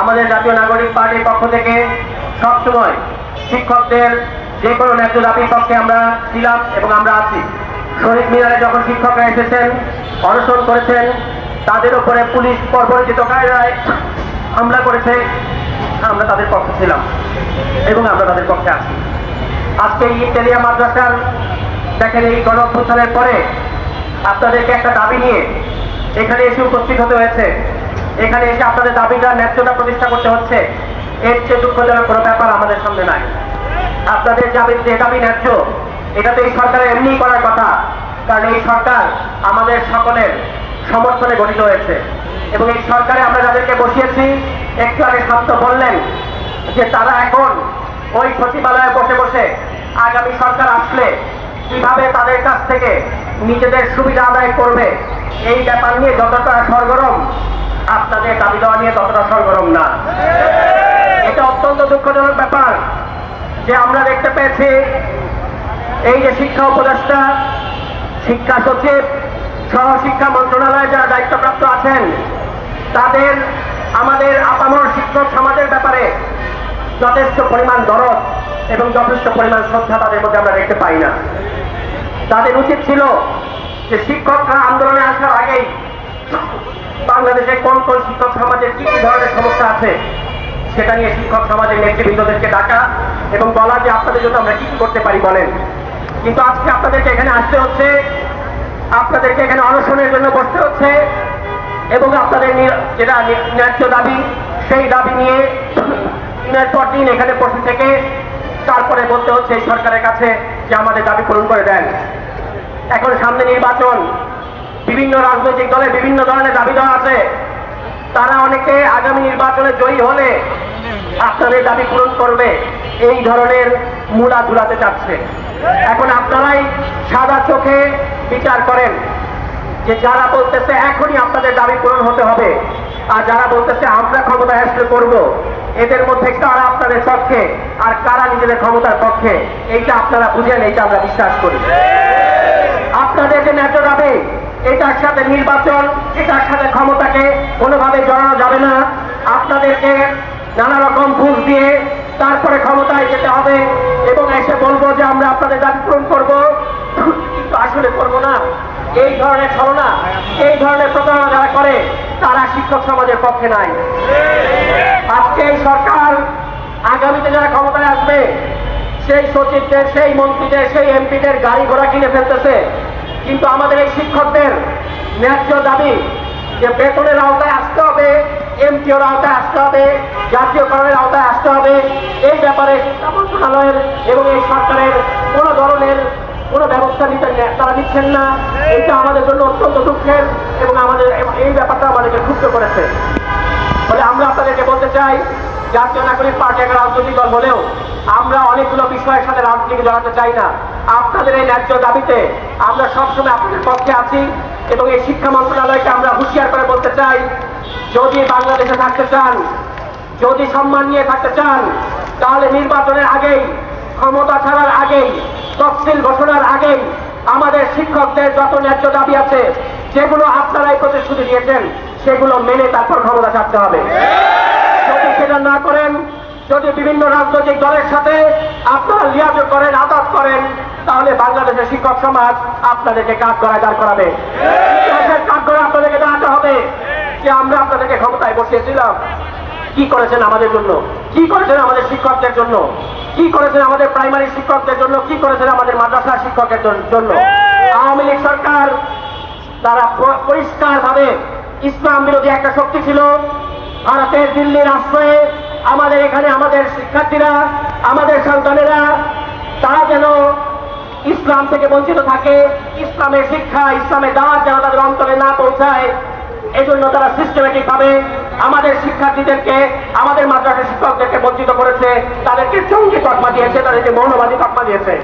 আমাদের জাতীয় নাগরিক পার্টির পক্ষ থেকে সবসময় শিক্ষকদের যে কোনো ন্যায্য দাবির পক্ষে আমরা ছিলাম এবং আমরা আছি। শহীদ মিনারে যখন শিক্ষকরা এসেছেন, অনশন করেছেন, তাদের উপরে পুলিশ পরিচিত কায়দায় হামলা করেছে, আমরা তাদের পক্ষে ছিলাম এবং আমরা তাদের পক্ষে আছি। আজকে ইন্টেলিয়া মাদ্রাসার দেখেন এই গণ পরে আপনাদেরকে একটা দাবি নিয়ে এখানে এসে উপস্থিত হতে হয়েছে। এখানে এসে আপনাদের দাবিটা ন্যায্যতা প্রতিষ্ঠা করতে হচ্ছে। এর চেয়ে দুঃখজনক কোনো ব্যাপার আমাদের সামনে নাই। আপনাদের দাবি, যে দাবি ন্যায্য, এটা তো এই সরকারের এমনি করার কথা। কারণ এই সরকার আমাদের সকলের সমর্থনে গঠিত হয়েছে। এবং এই সরকারে আমরা যাদেরকে বসিয়েছি, একটু আগে শান্ত বললেন যে তারা এখন ওই সচিবালয়ে বসে বসে আগামী সরকার আসলে কীভাবে তাদের কাছ থেকে নিজেদের সুবিধা আদায় করবে, এই ব্যাপার নিয়ে যতটা সরগরম আপনাদের দাবি দেওয়া নিয়ে ততটা সরগরম না। এটা অত্যন্ত দুঃখজনক ব্যাপার যে আমরা দেখতে পেয়েছি এই যে শিক্ষা উপদেষ্টা, শিক্ষা সচিব সহ শিক্ষা মন্ত্রণালয়ে যারা দায়িত্বপ্রাপ্ত আছেন, তাদের আমাদের আপামর শিক্ষক সমাজের ব্যাপারে যথেষ্ট পরিমাণ দরদ এবং যথেষ্ট পরিমাণ শ্রদ্ধা তাদের মধ্যে আমরা দেখতে পাই না। তাদের উচিত ছিল যে শিক্ষকরা আন্দোলনে আসার আগেই বাংলাদেশে কোন কোন শিক্ষক সমাজের কি কি ধরনের সমস্যা আছে, সেটা নিয়ে শিক্ষক সমাজের নেতৃবৃন্দদেরকে ডাকা এবং বলা যে আপনাদের জন্য আমরা কি কি করতে পারি বলেন। কিন্তু আজকে আপনাদেরকে এখানে আসতে হচ্ছে, আপনাদেরকে এখানে অনশনের জন্য বসতে হচ্ছে এবং আপনাদের যেটা ন্যায্য দাবি, সেই দাবি নিয়ে দিনের পর দিন এখানে বসে থেকে তারপরে বলতে হচ্ছে সরকারের কাছে যে আমাদের দাবি পূরণ করে দেন। এখন সামনে নির্বাচন বিভিন্ন রাজনৈতিক দলে বিভিন্ন ধরনের দাবি দেওয়া আছে। তারা অনেকে আগামী নির্বাচনে জয়ী হলে আপনাদের দাবি পূরণ করবে। এই ধরনের মূলা ধুলাতে চাচ্ছে। এখন আপনারাই সাদা চোখে বিচার করেন যে যারা বলতেছে এখনই আপনাদের দাবি পূরণ হতে হবে আর যারা বলতেছে আমরা ক্ষমতা হাসিল করব, এদের মধ্যে কারা আপনাদের পক্ষে আর কারা নিজেদের ক্ষমতার পক্ষে, এইটা আপনারা বুঝেন, এইটা আমরা বিশ্বাস করি। আপনাদের যে ন্যায্য দাবি এটার সাথে নির্বাচন এটার সাথে ক্ষমতাকে কোনোভাবে জড়ানো যাবে না। আপনাদেরকে নানা রকম ঘুষ দিয়ে তারপরে ক্ষমতায় যেতে হবে এবং এসে বলব যে আমরা আপনাদের দাবি পূরণ করব। কিন্তু আসলে করব না। এই ধরনের ছলনা, এই ধরনের প্রতারণা যারা করে, তারা শিক্ষক সমাজের পক্ষে নাই। আজকে এই সরকার আগামীতে যারা ক্ষমতায় আসবে, সেই সচিবদের, সেই মন্ত্রীদের, সেই এমপিদের গাড়ি ঘোড়া কিনে ফেলতেছে। কিন্তু আমাদের এই শিক্ষকদের ন্যায্য দাবি যে বেতনের আওতায় আসতে হবে, এমপিওর আওতায় আসতে হবে, জাতীয়করণের আওতায় আসতে হবে, এই ব্যাপারে মন্ত্রণালয়ের এবং এই সরকারের কোনো ধরনের কোনো ব্যবস্থা নিতে তারা নিচ্ছেন না। এটা আমাদের জন্য অত্যন্ত দুঃখের এবং আমাদের এই ব্যাপারটা আমাদেরকে ক্ষুব্ধ করেছে। ফলে আমরা আপনাদেরকে বলতে চাই, জাতীয় নাগরিক পার্টি একটা রাজনৈতিক দল হলেও আমরা অনেকগুলো বিষয়ের সাথে রাজনীতি জড়াতে চাই না। আপনাদের এই ন্যায্য দাবিতে আমরা সবসময় আপনাদের পক্ষে আছি এবং এই শিক্ষা মন্ত্রণালয়কে আমরা হুঁশিয়ার করে বলতে চাই, যদি বাংলাদেশে থাকতে চান, যদি সম্মান নিয়ে থাকতে চান, তাহলে নির্বাচনের আগেই, ক্ষমতা ছাড়ার আগেই, তফসিল ঘোষণার আগেই আমাদের শিক্ষকদের যত ন্যায্য দাবি আছে, যেগুলো আপনারাই প্রতিশ্রুতি দিয়েছেন, সেগুলো মেনে তারপর ক্ষমতা ছাড়তে হবে। যদি সেটা না করেন, যদি বিভিন্ন রাজনৈতিক দলের সাথে আপনারা লিয়াজ করেন আদাত করেন, তাহলে বাংলাদেশের শিক্ষক সমাজ আপনাদেরকে কাজ করায় দাঁড় করাবে। কাজ করে আপনাদেরকে দাঁড়াতে হবে। যে আমরা আপনাদেরকে ক্ষমতায় বসিয়েছিলাম, কি করেছেন আমাদের জন্য? কি করেছেন আমাদের শিক্ষকদের জন্য? কি করেছেন আমাদের প্রাইমারি শিক্ষকদের জন্য? কি করেছেন আমাদের মাদ্রাসা শিক্ষকের জন্য? আওয়ামী লীগ সরকার তারা পরিষ্কার ভাবে ইসলাম বিরোধী একটা শক্তি ছিল। ভারতের দিল্লির আশ্রয়ে আমাদের এখানে আমাদের শিক্ষার্থীরা আমাদের সন্তানেরা, তারা যেন ইসলাম থেকে বঞ্চিত থাকে, ইসলামের শিক্ষা, ইসলামের দাওয়াত যেন তাদের অন্তরে না পৌঁছায়, এজন্য তারা সিস্টেমেটিক ভাবে আমাদের শিক্ষার্থীদেরকে, আমাদের মাদ্রাসা শিক্ষকদেরকে বঞ্চিত করেছে, তাদেরকে জঙ্গি তকমা দিয়েছে, তাদেরকে মৌনবাদী তকমা দিয়েছে।